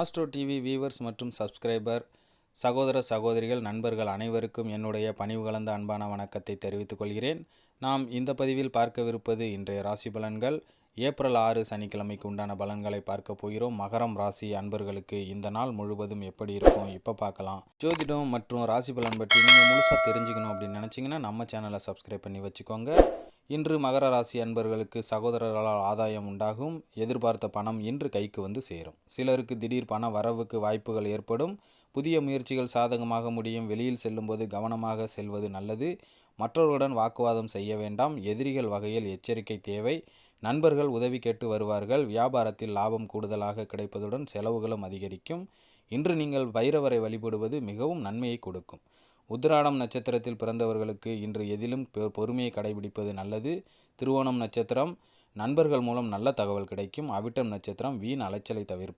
Astro TV viewers மற்றும் subscriber சகோதர சகோதரிகள் நண்பர்கள் அனைவருக்கும் என்னுடைய பணிவு கலந்த அன்பான வணக்கத்தை தெரிவித்துக் கொள்கிறேன். நாம் இந்த பதிவில் பார்க்கவிருப்பது இன்றைய ராசி பலன்கள். ஏப்ரல் ஆறு சனிக்கிழமைக்கு உண்டான பலன்களை பார்க்க போகிறோம். மகரம் ராசி அன்பர்களுக்கு இந்த நாள் முழுவதும் எப்படி இருக்கும்? இப்போ பார்க்கலாம். ஜோதிடம் மற்றும் ராசி பலன் பற்றி நீங்கள் முழுசாக தெரிஞ்சுக்கணும் அப்படின்னு நினச்சிங்கன்னா நம்ம சேனலை சப்ஸ்கிரைப் பண்ணி வச்சுக்கோங்க. இன்று மகர ராசி அன்பர்களுக்கு சகோதரர்களால் ஆதாயம் உண்டாகும். எதிர்பார்த்த பணம் இன்று கைக்கு வந்து சேரும். சிலருக்கு திடீர் பண வரவுக்கு வாய்ப்புகள் ஏற்படும். புதிய முயற்சிகள் சாதகமாக முடியும். வெளியில் செல்லும்போது கவனமாக செல்வது நல்லது. மற்றவர்களுடன் வாக்குவாதம் செய்ய வேண்டாம். எதிரிகள் வகையில் எச்சரிக்கை தேவை. நண்பர்கள் உதவி கேட்டு வருவார்கள். வியாபாரத்தில் லாபம் கூடுதலாக கிடைப்பதுடன் செலவுகளும் அதிகரிக்கும். இன்று நீங்கள் பைரவரை வழிபடுவது மிகவும் நன்மையை கொடுக்கும். உத்திராடம் நட்சத்திரத்தில் பிறந்தவர்களுக்கு இன்று எதிலும் பொறுமையை கடைபிடிப்பது நல்லது. திருவோணம் நட்சத்திரம் நண்பர்கள் மூலம் நல்ல தகவல் கிடைக்கும். அவிட்டம் நட்சத்திரம் வீண் அலைச்சலை தவிர்ப்பது